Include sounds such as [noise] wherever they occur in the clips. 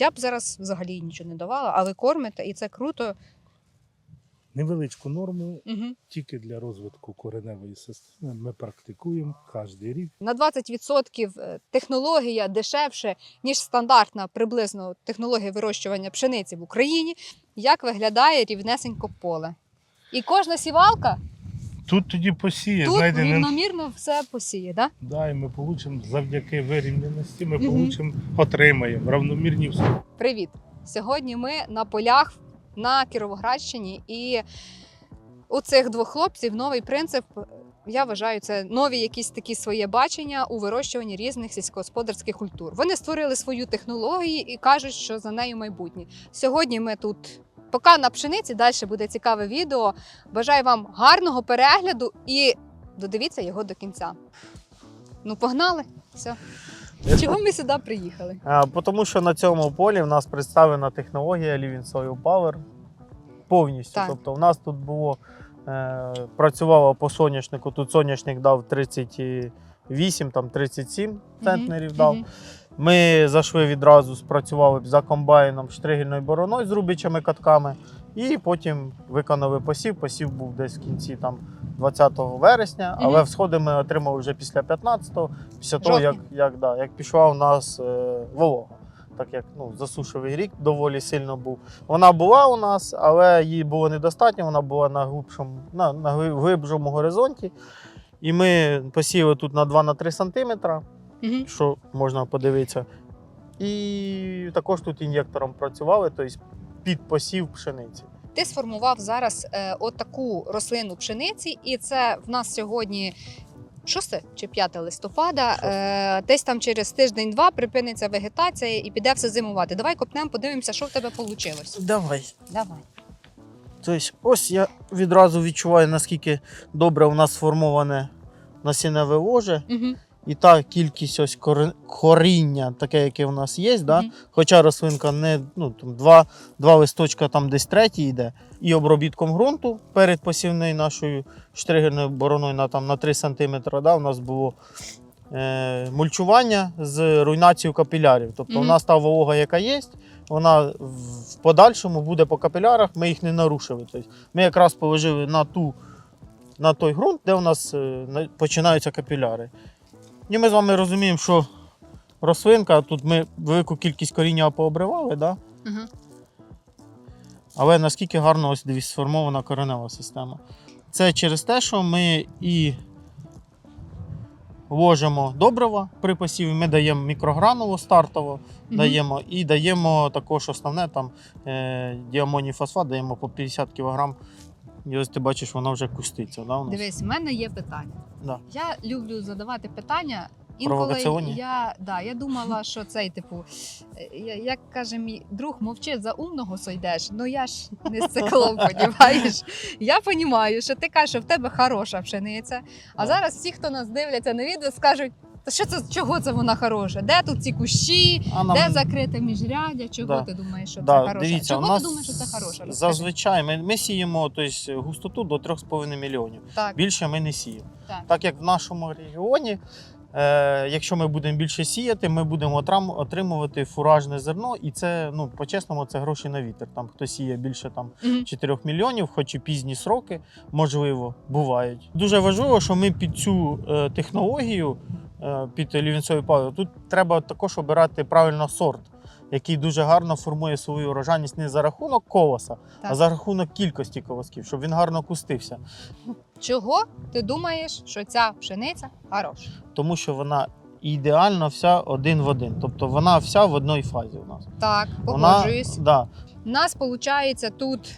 Я б зараз взагалі нічого не давала, а ви кормите, і це круто. Невеличку норму Угу. тільки для розвитку кореневої системи ми практикуємо кожен рік. На 20% е, технологія дешевше, ніж стандартна приблизно технологія вирощування пшениці в Україні. Як виглядає рівнесенько поле? І кожна сівалка Тут тоді посіє, тут знаєте, не... рівномірно все посіє, да? да, і ми получимо завдяки вирівняності, ми Мгм. получимо, отримаємо равномірні все. Привіт! Сьогодні ми на полях на Кіровоградщині, і у цих двох хлопців новий принцип. Я вважаю, це нові якісь такі своє бачення у вирощуванні різних сільськогосподарських культур. Вони створили свою технологію і кажуть, що за нею майбутнє. Сьогодні ми тут. Поки на пшениці далі буде цікаве відео. Бажаю вам гарного перегляду і додивіться його до кінця. Ну, погнали! Все. Чого ми сюди приїхали? А, Тому що на цьому полі в нас представлена технологія Living Soil Power повністю. Так. Тобто, в нас тут було е, працювало по соняшнику. Тут соняшник дав 38, там 37 центнерів дав. Мгм. Ми зайшли відразу, спрацювали за комбайном штригельною бороною з рубичами катками. І потім виконали посів. Посів був десь в кінці там 20 вересня, але Мгм. всходи ми отримали вже після 15-го, після того, як, Жовтня. як, да, як пішла у нас е, волога. Так як ну, засушливий рік доволі сильно був. Вона була у нас, але її було недостатньо, вона була на глибшому, на, на глибшому горизонті. І ми посіяли тут на 2-3 сантиметра Мгм. що можна подивитися. І також тут ін'єктором працювали, тобто під посів пшениці. Ти сформував зараз е, отаку рослину пшениці, і це в нас сьогодні 6 чи 5 листопада. Е, десь там через тиждень-два припиниться вегетація і піде все зимувати. Давай копнемо, подивимося, що в тебе вийшло. Давай. Давай. Тобто, ось я відразу відчуваю, наскільки добре у нас сформоване насінневе ложе. Угу. І та кількість ось коріння, таке, яке у нас є, да? Мгм. хоча рослинка не ну, там, два, два листочка, там десь третій йде, і обробітком ґрунту перед посівною нашою штригерною бороною на, там, на 3 см, да, у нас було е, мульчування з руйнацією капілярів. Тобто Мгм. у нас та волога, яка є, вона в подальшому буде по капілярах, ми їх не нарушили. Тобто ми якраз положили на, ту, на той ґрунт, де у нас е, починаються капіляри. І ми з вами розуміємо, що рослинка, тут ми велику кількість коріння пообривали, да? Угу. але наскільки гарно ось дивись, сформована коренева система. Це через те, що ми і ложимо добрива при посіві, ми даємо мікрогранулу стартово, даємо, і даємо також основне там е, діамоній фосфат, даємо по 50 кг. І ось ти бачиш, вона вже куститься. Да, у нас? Дивись, в мене є питання. Да. Я люблю задавати питання. Інколи я, да, я думала, [laughs] що цей типу, е, як каже мій друг, мовчи за умного сойдеш. Ну я ж не з циклом, [laughs] понімаєш. Я розумію, що ти кажеш, що в тебе хороша пшениця. А зараз всі, хто нас дивляться на відео, скажуть. Та що це чого це вона хороша? Де тут ці кущі? А нам- Де закрите міжрядя? Чого Да. ти думаєш, що Да, це хороша? дивіться, чого у нас ти думаєш, що це хороша? Розкажи. Зазвичай ми, ми сіємо тобто, густоту до 3,5 мільйонів. Так, Більше ми не сіємо. так. Так як в нашому регіоні, е, якщо ми будемо більше сіяти, ми будемо отримувати фуражне зерно, і це, ну, по-чесному, це гроші на вітер. Там хто сіє більше там, Мгм. 4 мільйонів, хоч і пізні сроки, можливо, бувають. Дуже важливо, що ми під цю е, технологію, під лівінцевий паливо, тут треба також обирати правильно сорт. Який дуже гарно формує свою урожайність не за рахунок колоса, Так. а за рахунок кількості колосків, щоб він гарно кустився. Чого ти думаєш, що ця пшениця хороша? тому що вона ідеально вся один в один. Тобто вона вся в одній фазі у нас. Так, Вона, да, У нас виходить тут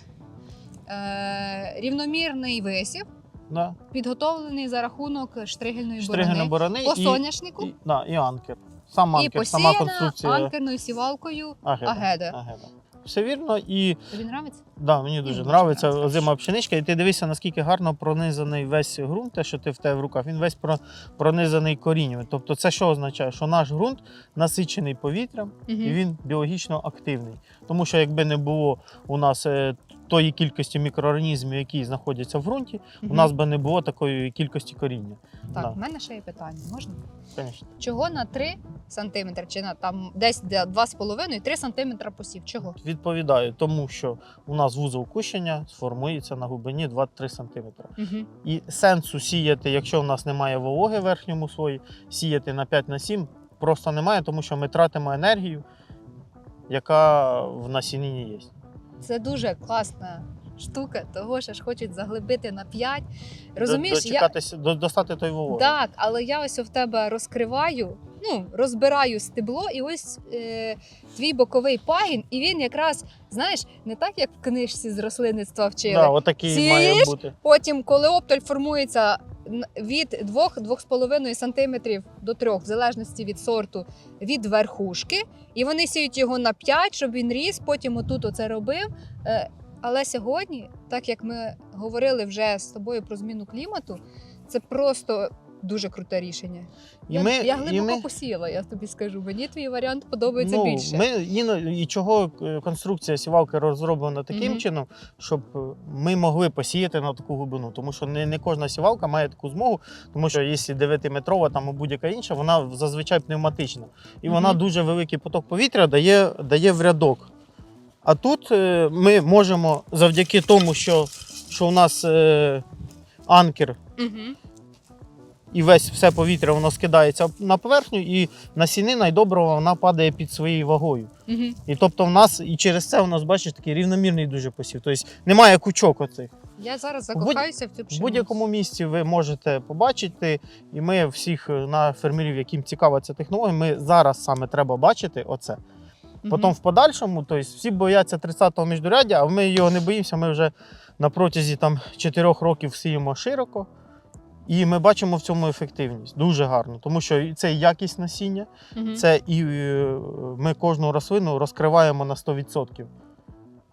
е, рівномірний висів, да. підготовлений за рахунок штригельної Штригельна борони борони по і, соняшнику і, да, і анкер. Сам і анкер, сама посіяна конструкція анкерною сівалкою агеда. агеда. агеда. Все вірно, і Тобі нравиться? да, мені дуже дуже подобається нравиться. озима пшеничка. І ти дивишся, наскільки гарно пронизаний весь ґрунт, те, що ти в тебе в руках, він весь про- пронизаний коріннями. Тобто, це що означає? Що наш ґрунт насичений повітрям, Угу. і він біологічно активний. Тому що якби не було у нас е, тої кількості мікроорганізмів, які знаходяться в ґрунті, у нас би не було такої кількості коріння. Так, да. в мене ще є питання. Можна? Звісно. Чого на 3 см чи на там десь де 2,5-3 см посів? Чого? Відповідаю, тому що у нас вузол кущення сформується на глибині 2-3 см. Угу. І сенсу сіяти, якщо в нас немає вологи в верхньому слої, сіяти на 5 на 7 просто немає, тому що ми тратимо енергію, яка в насінні є. Це дуже класна штука, того що ж хочуть заглибити на 5. Розумієш, я до- достати той вологи. так, але я ось в тебе розкриваю, ну розбираю стебло, і ось е, твій боковий пагін, і він якраз, знаєш, не так як в книжці з рослинництва вчили. Да, отакий має бути. Потім, коли оптоль формується від 2-2,5 см до 3, в залежності від сорту, від верхушки, і вони сіють його на 5, щоб він ріс, потім отут оце робив. Е, Але сьогодні, так як ми говорили вже з тобою про зміну клімату, це просто дуже круте рішення. І я, ми, я і глибоко ми, посіяла, я тобі скажу. Мені твій варіант подобається ну, більше. Ми, іно- і чого е, конструкція сівалки розроблена таким Мгм. чином, щоб е, ми могли посіяти на таку глибину. Тому що не, не кожна сівалка має таку змогу, тому що якщо 9-метрова там будь-яка інша, вона зазвичай пневматична. І вона дуже великий поток повітря дає, дає в рядок. А тут е, ми можемо завдяки тому, що, що у нас е, анкер Угу. І весь все повітря воно скидається на поверхню, і насінина і добрива вона падає під своєю вагою. Угу. І тобто в нас і через це у нас бачиш такий рівномірний дуже посів. Тобто немає кучок оцих. Я зараз закохаюся в цю пшеницю. В будь-якому місці ви можете побачити, і ми всіх е, на фермерів, яким цікава ця технологія, ми зараз саме треба бачити оце. Потім в подальшому, тобто всі бояться 30-го міждуряддя, а ми його не боїмося. Ми вже на протязі там 4 років сіємо широко. І ми бачимо в цьому ефективність дуже гарно, тому що це і якість насіння, Мгм. це і ми кожну рослину розкриваємо на 100%.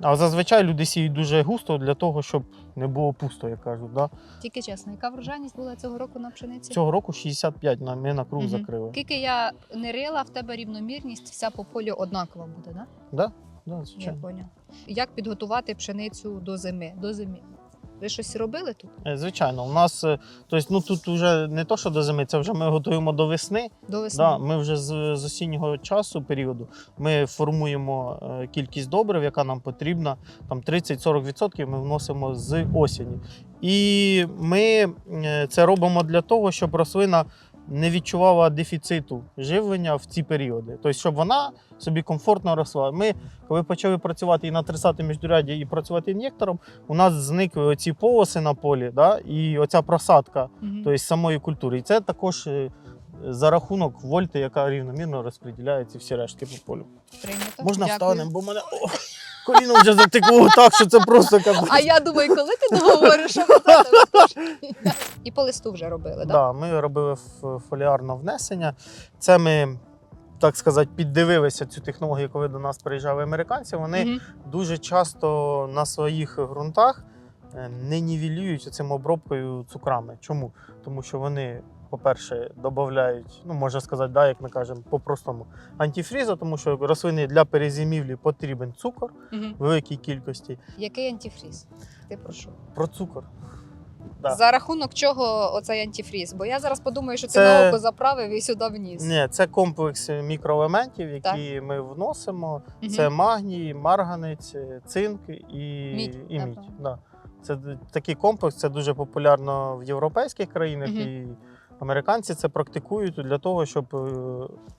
А зазвичай люди сіють дуже густо для того, щоб не було пусто, як кажуть. Да? Тільки чесно, яка врожайність була цього року на пшениці? Цього року 65 на- ми на круг Мгм. закрили. Скільки я не рила, в тебе рівномірність вся по полю однакова буде, да? Да? Да, Я звичайно. поняла. Як підготувати пшеницю до зими? До зими. Ви щось робили тут? Е, Звичайно, у нас е, тобто, ну, тут вже не то, що до зими, це вже ми готуємо до весни. До весни? Да, ми вже з, з осіннього часу періоду ми формуємо е, кількість добрив, яка нам потрібна. Там 30-40% ми вносимо з осені. І ми це робимо для того, щоб рослина не відчувала дефіциту живлення в ці періоди. Тобто, щоб вона собі комфортно росла. Ми, коли почали працювати і на 30 міждуряді, і працювати ін'єктором, у нас зникли оці полоси на полі, да, і оця просадка Мгм. тобто самої культури. І це також е, за рахунок вольти, яка рівномірно розподіляє ці всі рештки по полю. Прийнято. Можна Дякую. встанемо, бо мене о, [laughs] коліно вже затекло так, що це просто капець. А я думаю, коли ти договориш, що казати? І по листу вже робили, так? Да, ми робили фоліарне внесення. Це ми, так сказати, піддивилися цю технологію, коли до нас приїжджали американці. Вони Мгм. дуже часто на своїх ґрунтах е, не нівелюють цим обробкою цукрами. Чому? Тому що вони, по-перше, додають, ну можна сказати, да, як ми кажемо, по-простому антифріза, тому що рослини для перезимівлі потрібен цукор Мгм. в великій кількості. Який антифріз? Ти про що? Про цукор. Да. За рахунок чого оцей антифріз? Бо я зараз подумаю, що ти Це- на око заправив і сюди вніс. Ні, це комплекс мікроелементів, які ми вносимо. Мгм. Це магній, марганець, цинк і Мідь, і мідь. Да. Це такий комплекс, це дуже популярно в європейських країнах, Мгм. і американці це практикують для того, щоб е,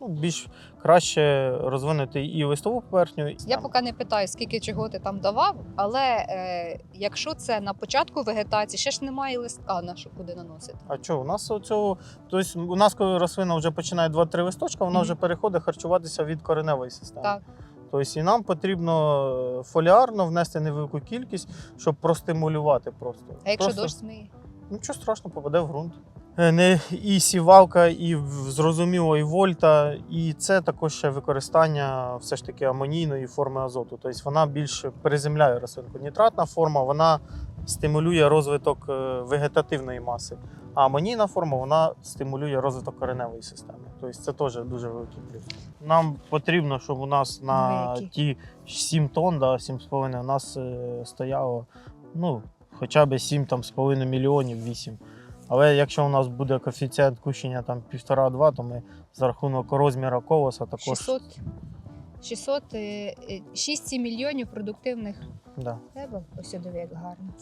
ну, більш краще розвинути і листову поверхню. і Я поки не питаю, скільки чого ти там давав, але е, якщо це на початку вегетації, ще ж немає листка, на що куди наносити. А що, у нас цього, тобто у нас, коли рослина вже починає 2-3 листочка, вона Мгм. вже переходить харчуватися від кореневої системи. Так. Тобто і нам потрібно фоліарно внести невелику кількість, щоб простимулювати просто. А якщо просто, дощ змиє? Нічого страшного, попаде в ґрунт. Е, Не і сівалка, і зрозуміло, і вольта, і це також ще використання все ж таки амонійної форми азоту. Тобто вона більш приземляє рослинку. Нітратна форма вона стимулює розвиток е, вегетативної маси. А амонійна форма вона стимулює розвиток кореневої системи. Тобто це теж дуже великий плюс. Нам потрібно, щоб у нас на Великий. ті 7 тонн, да, 7,5 у нас е, стояло ну, хоча б 7 там, з мільйонів 8. Але якщо у нас буде коефіцієнт кущення там 1,5-2, то ми за рахунок розміру колоса також 600, 600 е, е, 6-7 мільйонів продуктивних да. тебе. Ось диви, як гарно.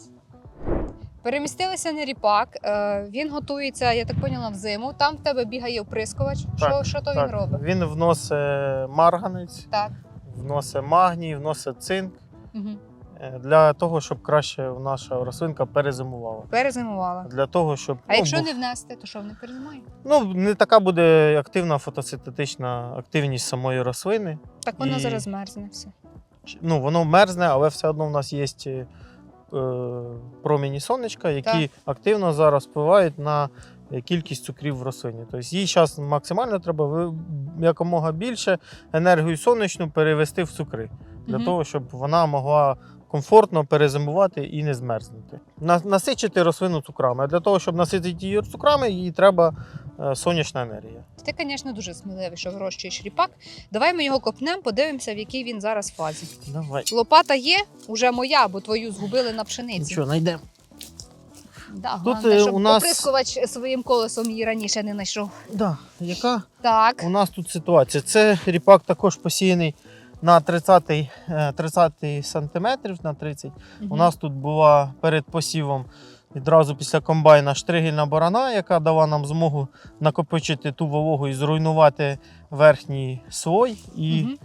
Перемістилися на ріпак. е, Він готується, я так поняла, в зиму. Там в тебе бігає оприскувач. Що, що то так. він робить? Він вносить марганець, Так. вносить магній, вносить цинк Угу. Е, для того, щоб краще наша рослинка перезимувала. Перезимувала. Для того, щоб А ну, якщо був- не внести, то що не перезимає? ну, не така буде активна фотосинтетична активність самої рослини. Так воно І- зараз мерзне все. Ч- Ну, воно мерзне, але все одно в нас є е, промені сонечка, які Так. активно зараз впливають на е, кількість цукрів в рослині. Тобто їй зараз максимально треба ви- якомога більше енергію сонячну перевести в цукри, для Мгм. того, щоб вона могла комфортно перезимувати і не змерзнути. Насичити рослину цукрами. А для того, щоб наситити її цукрами, їй треба е, сонячна енергія. Ти, звісно, дуже сміливий, що вирощуєш ріпак. Давай ми його копнемо, подивимося, в якій він зараз фазі. Давай. Лопата є, уже моя, бо твою згубили на пшениці. Що, знайдемо? Да, Тут, головне, е, щоб у нас- оприскувач своїм колесом її раніше не знайшов. Да. Яка Так. У нас тут ситуація. Це ріпак також посіяний на 30, е, 30 сантиметрів на 30. У нас тут була перед посівом відразу після комбайна штригельна борона, яка дала нам змогу накопичити ту вологу і зруйнувати верхній слой і, Мгм.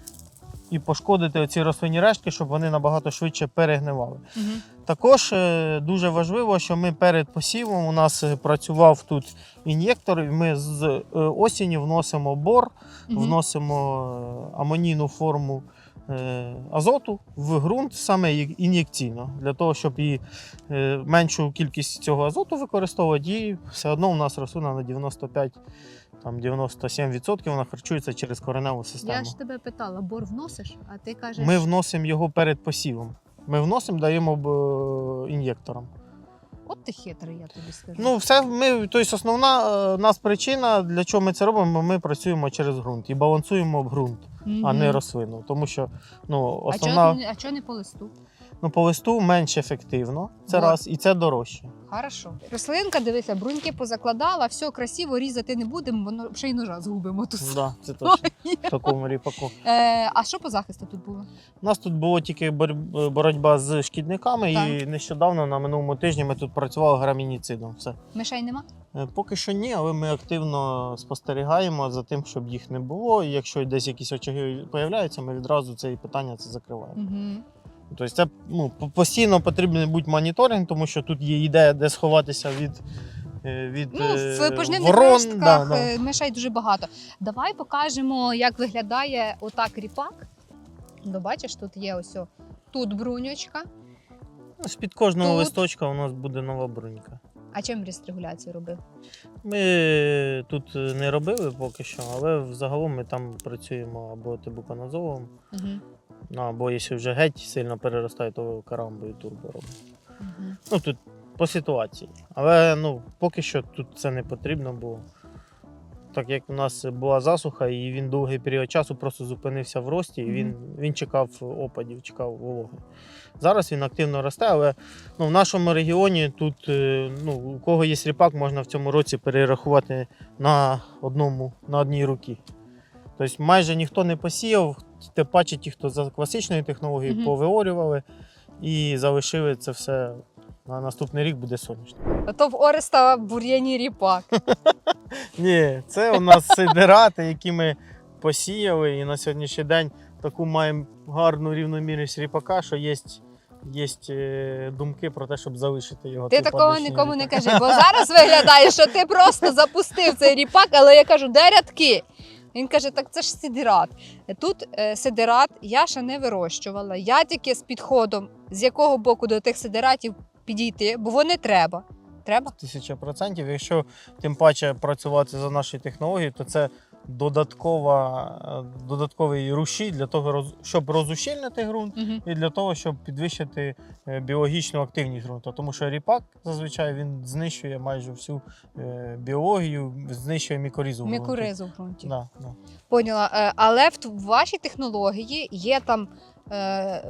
І пошкодити оці рослинні рештки, щоб вони набагато швидше перегнивали. Мгм. Також е, дуже важливо, що ми перед посівом у нас е, працював тут ін'єктор, і ми з е, осені вносимо бор, Мгм. вносимо амонійну форму азоту в ґрунт саме ін'єкційно, для того, щоб і меншу кількість цього азоту використовувати, і все одно у нас рослина на 95 там 97% вона харчується через кореневу систему. Я ж тебе питала, бор вносиш, а ти кажеш. Ми вносимо його перед посівом. Ми вносимо, даємо б, е, ін'єкторам. От ти хитрий, я тобі скажу. Ну, все, ми, тобто основна е, нас причина, для чого ми це робимо, ми працюємо через ґрунт і балансуємо ґрунт, а не рослину. Тому що ну, А чого, а чого не по листу? Ну, по листу менш ефективно, це Вот. раз, і це дорожче. Хорошо. Рослинка, дивися, бруньки позакладала, все красиво, різати не будемо, воно ще й ножа згубимо тут. Да, це [laughs] точно в такому ріпаку. Е, а що по захисту тут було? У нас тут було тільки бор- боротьба з шкідниками, і нещодавно на минулому тижні ми тут працювали грамініцидом. Все. Мишей нема? Е, Поки що ні, але ми активно спостерігаємо за тим, щоб їх не було. І якщо десь якісь очаги з'являються, ми відразу це питання це закриваємо. Угу. Тобто це ну, постійно потрібен бути моніторинг, тому що тут є ідея, де сховатися від, е, від Ну, е, в пожнивних рештках Да, да. е, мишей дуже багато. Давай покажемо, як виглядає отак ріпак. Ну, бачиш, тут є ось о, тут бруньочка. Ну, З-під кожного тут. листочка у нас буде нова брунька. А чим рестрегуляцію робив? Ми тут не робили поки що, але взагалом ми там працюємо або тибуканазолом, Угу. Ну, або якщо вже геть сильно переростає, то карамбою турбо робимо. Угу. Ну тут по ситуації. Але ну, поки що тут це не потрібно було. Так як у нас була засуха, і він довгий період часу просто зупинився в рості, і він, він чекав опадів, чекав вологи. Зараз він активно росте, але ну, в нашому регіоні тут е, ну, у кого є ріпак, можна в цьому році перерахувати на одному, на одній руці. Тобто майже ніхто не посіяв, тим паче ті, хто за класичною технологією Мгм. повиорювали і залишили це все на наступний рік буде сонячно. А то в Ореста бур'яні ріпак. [laughs] Ні, це у нас сидирати, які ми посіяли, і на сьогоднішній день таку маємо гарну рівномірність ріпака, що є, є е, думки про те, щоб залишити його. Ти такого нікому не кажи, бо зараз виглядає, що ти просто запустив цей ріпак, але я кажу, де рядки? Він каже, так це ж сидират. Тут е, сидират я ще не вирощувала. Я тільки з підходом, з якого боку до тих сидиратів підійти, бо вони треба. Треба? Тисяча процентів. Якщо тим паче працювати за нашою технологією, то це додаткова, е, додатковий рушій для того, щоб розущільнити ґрунт. Угу. І для того, щоб підвищити е, біологічну активність ґрунту. Тому що ріпак зазвичай він знищує майже всю е, біологію, знищує мікоризу. Мікоризу в ґрунті. Да, да. Поняла. Але в вашій технології є там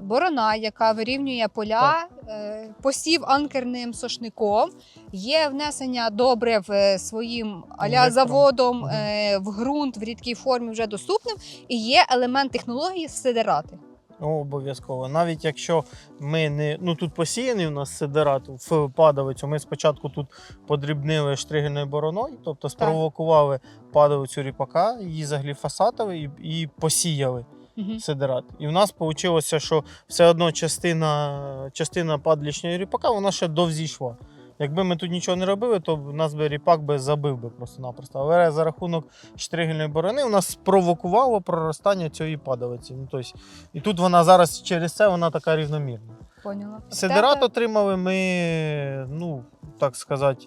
борона, яка вирівнює поля, е, посів анкерним сошником, є внесення добрив е, своїм аля заводом е, в ґрунт в рідкій формі вже доступним, і є елемент технології сидерати. О, обов'язково. Навіть якщо ми не ну тут посіяний у нас сидерат в падовицю, ми спочатку тут подрібнили штригельною бороною, тобто спровокували падовицю ріпака, її загліфосатили і, і посіяли Угу. сидерат. І в нас вийшло, що все одно частина, частина падлічної ріпака вона ще довзійшла. Якби ми тут нічого не робили, то в нас би ріпак би забив би просто-напросто. Але за рахунок штригельної борони у нас спровокувало проростання цієї падалиці. Ну, тобто, і тут вона зараз через це вона така рівномірна. Поняла. Сидерат отримали ми, ну, так сказати,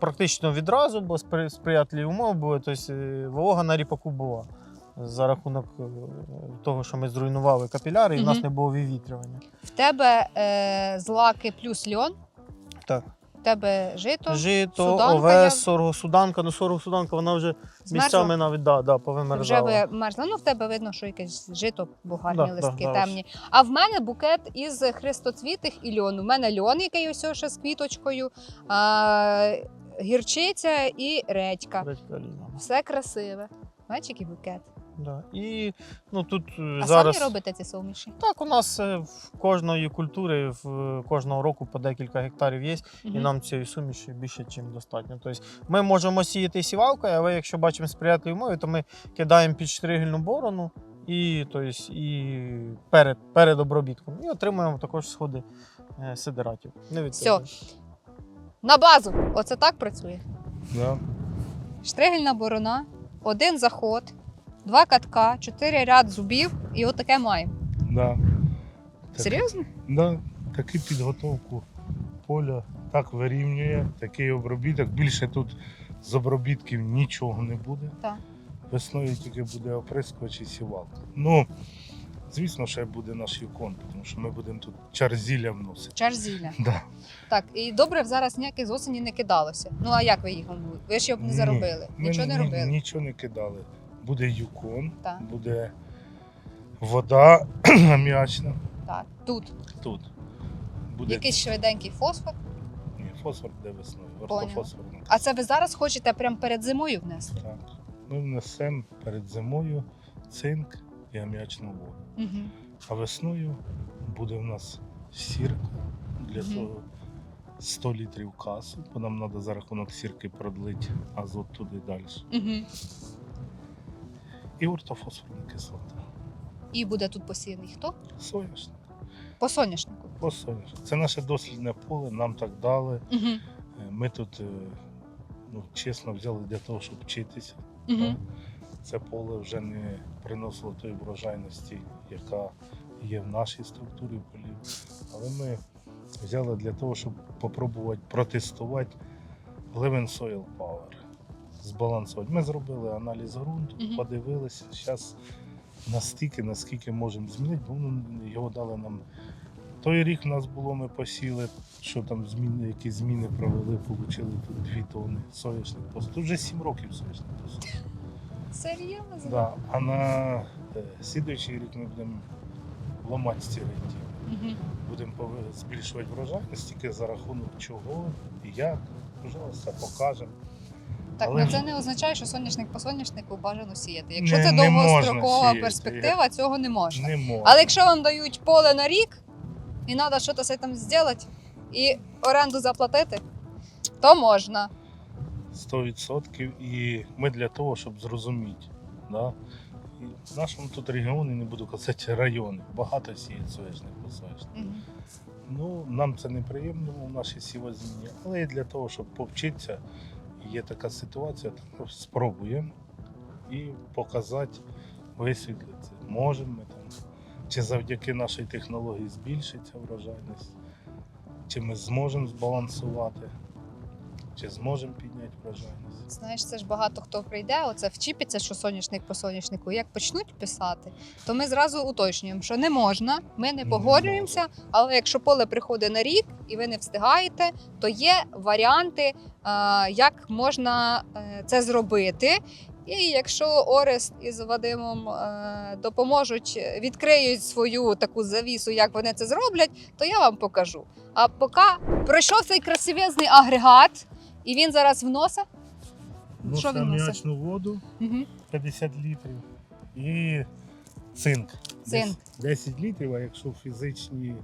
практично відразу, бо спри- сприятливі умови були. Тобто е, волога на ріпаку була. За рахунок е, того, що ми зруйнували капіляри, і в нас Мгм. не було вивітрювання. В тебе е, злаки плюс льон, Так. в тебе жито, Жито, суданка овес, сорго-суданка. Ну, сорго-суданка, вона вже змерзла. місцями навіть да, да, Вже повимерзала. вимерзла. Ну, в тебе видно, що якесь жито, бо гарні Да, да, листки да, темні. А в мене букет із хрестоцвітих і льону. У мене льон, який ось ще з квіточкою, а, гірчиця і редька. Аліна. Все красиве. Бачиш, який букет. Да. І ну, тут е, А зараз... самі робите ці суміші? Так, у нас е, в кожної культури в кожного року по декілька гектарів є, і Мгм. нам цієї суміші більше, ніж достатньо. Тобто ми можемо сіяти сівалкою, але якщо бачимо сприятливі умови, то ми кидаємо під штригельну борону і, тобто, і перед, перед обробітком. І отримуємо також сходи е, сидератів. Не Всьо. На базу! Оце так працює. Да. Штригельна борона, один заход, два катка, чотири ряд зубів, і отаке маємо. Да. Так, Серйозно? Да. Таку підготовку поля так вирівнює, такий обробіток. Більше тут з обробітків нічого не буде. Так. Весною тільки буде оприскувач і сівалка. Ну, звісно, ще буде наш юкон, тому що ми будемо тут чарзілля вносити. [laughs] Чарзілля. Да. Так, і добре зараз ніяких з осені не кидалося. Ну а як ви їх? Ви ж його не Ні, заробили, Ми нічого не ні- робили. Нічого не кидали. Буде юкон, Так. буде вода [clears throat] аміачна. Так, тут Тут. Буде якийсь швиденький фосфор. Ні, фосфор буде весною. Поняла. Ортофосфорний. А це ви зараз хочете прямо перед зимою внести? Так. Ми внесемо перед зимою цинк і аміачну воду. Угу. А весною буде в нас сірка для Мгм. того 100 літрів касу, бо нам треба за рахунок сірки продлити азот туди далі. Угу. І ортофосфорна кислота. І буде тут посіяний хто? Соняшник. По соняшнику. По соняшник. Це наше дослідне поле, нам так дали. Угу. Ми тут, е, ну, чесно, взяли для того, щоб вчитися. Угу. Це поле вже не приносило тої врожайності, яка є в нашій структурі полів. Але ми взяли для того, щоб попробувати протестувати Living Soil Power. Збалансувати. Ми зробили аналіз ґрунту, Мгм. подивилися. Зараз настільки, наскільки можемо змінити, бо ну, його дали нам. Той рік в нас було, ми посіли, що там зміни, які зміни провели, отримали тут 2 тонни соняшник посуд. Тут вже 7 років соняшник посуд. Серйозно? Да. А на е, слідуючий рік ми будемо ламати ці ренті. Угу. Будемо пове- збільшувати врожайність тільки за рахунок чого і як. Пожалуйста, покажемо. Так, Але ну це не означає, що соняшник по соняшнику бажано сіяти. Якщо Не- це не можна довгострокова сіяти. перспектива, цього не можна. Не можна. Але якщо вам дають поле на рік, і треба щось з цим зробити, і оренду заплатити, то можна. 100% і ми для того, щоб зрозуміти. Да? І в нашому тут регіоні, не буду казати райони, багато сіють соняшник по соняшник. Мгм. Ну, нам це неприємно в нашій сівозміні, але і для того, щоб повчитися, є така ситуація, спробуємо і показати, висвітлити. Можемо ми там, чи завдяки нашій технології збільшиться врожайність, чи ми зможемо збалансувати. Чи зможемо підняти врожайність. Знаєш, це ж багато хто прийде, оце вчіпиться, що соняшник по соняшнику. Як почнуть писати, то ми зразу уточнюємо, що не можна, ми не погоджуємося. Але якщо поле приходить на рік і ви не встигаєте, то є варіанти, е, як можна е, це зробити. І якщо Орест із Вадимом е, допоможуть, відкриють свою таку завісу, як вони це зроблять, то я вам покажу. А поки пройшов цей красивезний агрегат, і він зараз вносить. Ну, Що він носить? аміачну воду Угу. 50 літрів і цинк. Цинк. Десь 10 літрів, а якщо фізичні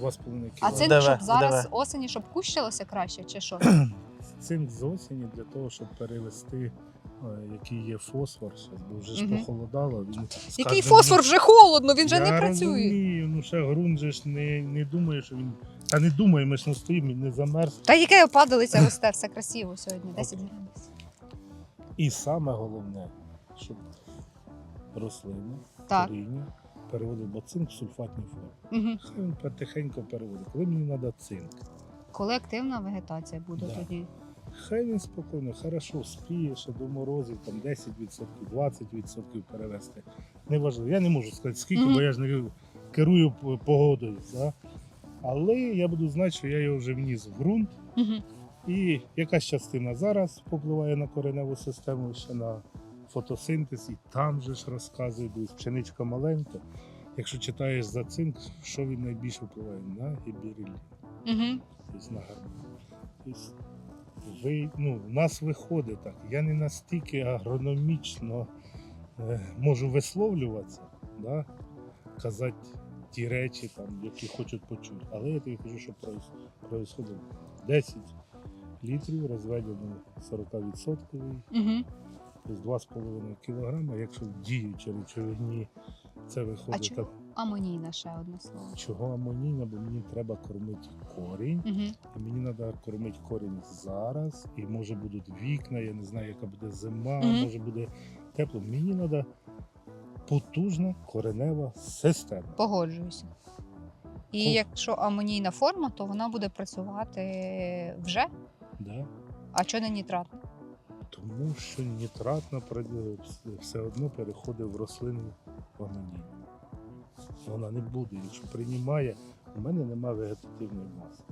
2,5 А кг. цинк, ДВ, щоб зараз ДВ. осені, щоб кущилося краще, чи що? [clears throat] Цинк з осені для того, щоб перевести, е, який є фосфор, зараз, бо вже ж Мгм. похолодало. Він з Який кожним фосфор вже холодно, він вже Я не працює. Розумію, ну ще ґрунт же ж не, не думає, що він. Та не думає, ми ж не стоїмо, він не замерз. Та яке опадалиця росте, все красиво сьогодні, 10 градусів. І саме головне, щоб рослина, Так. коріння переводив бо цинк в сульфатній формі. Угу. Хай він потихеньку переводить. Коли мені треба цинк, Коли активна вегетація буде Да. тоді. хай він спокійно, хорошо спіє, ще до морозів, там 10%, 20% перевести. Неважливо. Я не можу сказати скільки, Мгм. бо я ж не керую п- погодою. Да? Але я буду знати, що я його вже вніс в ґрунт. Угу. І якась частина зараз попливає на кореневу систему, ще на фотосинтез, і там же ж розказує, бо пшеничка маленька. Якщо читаєш за цинк, що він найбільше впливає на Угу. тобто. Тобто ви, ну, в нас виходить так. Я не настільки агрономічно е, можу висловлюватися, да? казати ті речі, там, які хочуть почути. Але я тобі кажу, що відбувається 10 літрів розведено 40%, Угу. тобто 2,5 кг. Якщо в діючій речовині це А виходить чого? так, Амонійна ще одне слово. чого амонійна, бо мені треба кормити корінь. Угу. І мені треба кормити корінь зараз, і може будуть вікна, я не знаю, яка буде зима, Мгм. може буде тепло. Мені треба потужна коренева система. Погоджуюся. І Кол- якщо амонійна форма, то вона буде працювати вже, Да? а що не нітратна? Тому що нітратна все одно переходить в рослину в амонію. Вона не буде. Якщо приймає, у мене немає вегетативної маси.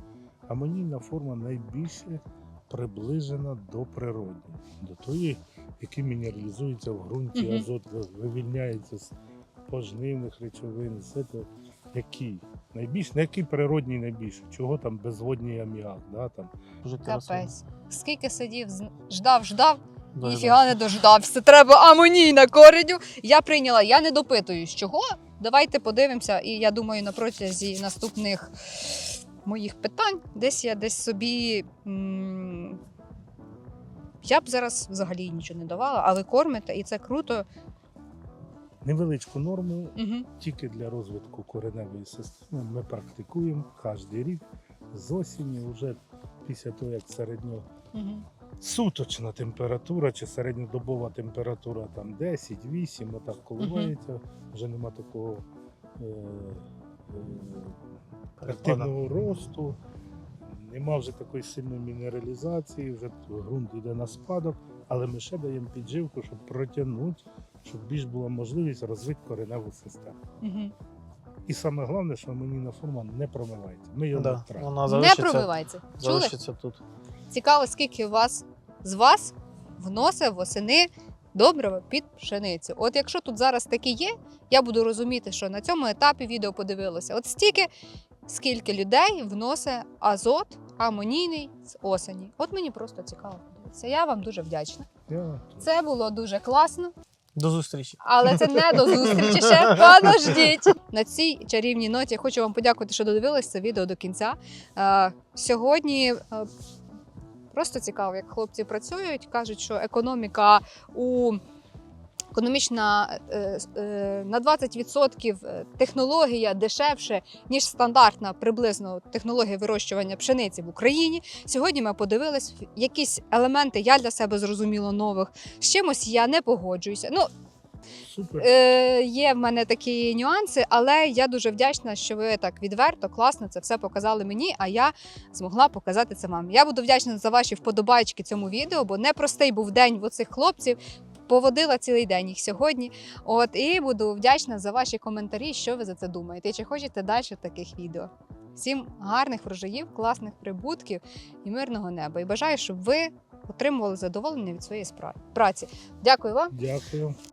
Амонійна форма найбільше приближена до природної, до тої, яка мінералізується в ґрунті, Мгм. азот вивільняється з пожнивних речовин, з цього. Який? Найбільш, на який природній найбільше? Чого там безводній аміак? Да, там? Капець. Скільки сидів, ждав, ждав, ніфіга не дождався. Треба амонійна кореню. Я прийняла, я не допитую, з чого. Давайте подивимося. І я думаю, на протязі наступних моїх питань, десь я десь собі. м, Я б зараз взагалі нічого не давала, а ви кормите, і це круто. Невеличку норму Угу. тільки для розвитку кореневої системи ми практикуємо кожен рік з осені, вже після того, як середньо Угу. суточна температура чи середньодобова температура там 10-8, отак коливається, вже нема такого е, е, активного росту, нема вже такої сильної мінералізації, вже ґрунт йде на спадок, але ми ще даємо підживку, щоб протягнути, щоб більш була можливість розвити кореневу систему. Угу. І саме головне, що амонійна форма не промивається. Ми її Да, не втратимо. вона Не залишиться. Чули? залишиться тут. Цікаво, скільки у вас з вас вносить восени добрива під пшеницю. От якщо тут зараз таке є, я буду розуміти, що на цьому етапі відео подивилося. От стільки, скільки людей вносить азот амонійний з осені. От мені просто цікаво подивитися. Я вам дуже вдячна. Це було дуже класно. До зустрічі. Але це не до зустрічі ще. [laughs] Подождіть. На цій чарівній ноті я хочу вам подякувати, що додивились це відео до кінця. Е, сьогодні е, просто цікаво, як хлопці працюють. Кажуть, що економіка у економічна е, е, на 20% технологія дешевше, ніж стандартна приблизно технологія вирощування пшениці в Україні. Сьогодні ми подивились якісь елементи, я для себе зрозуміла нових. З чимось я не погоджуюся. Ну, Супер. Е, є в мене такі нюанси, але я дуже вдячна, що ви так відверто, класно це все показали мені, а я змогла показати це вам. Я буду вдячна за ваші вподобайки цьому відео, бо непростий був день в оцих хлопців. Поводила цілий день їх сьогодні. От і буду вдячна за ваші коментарі, що ви за це думаєте. Чи хочете далі таких відео? Всім гарних врожаїв, класних прибутків і мирного неба. І бажаю, щоб ви отримували задоволення від своєї праці. Дякую вам. Дякую.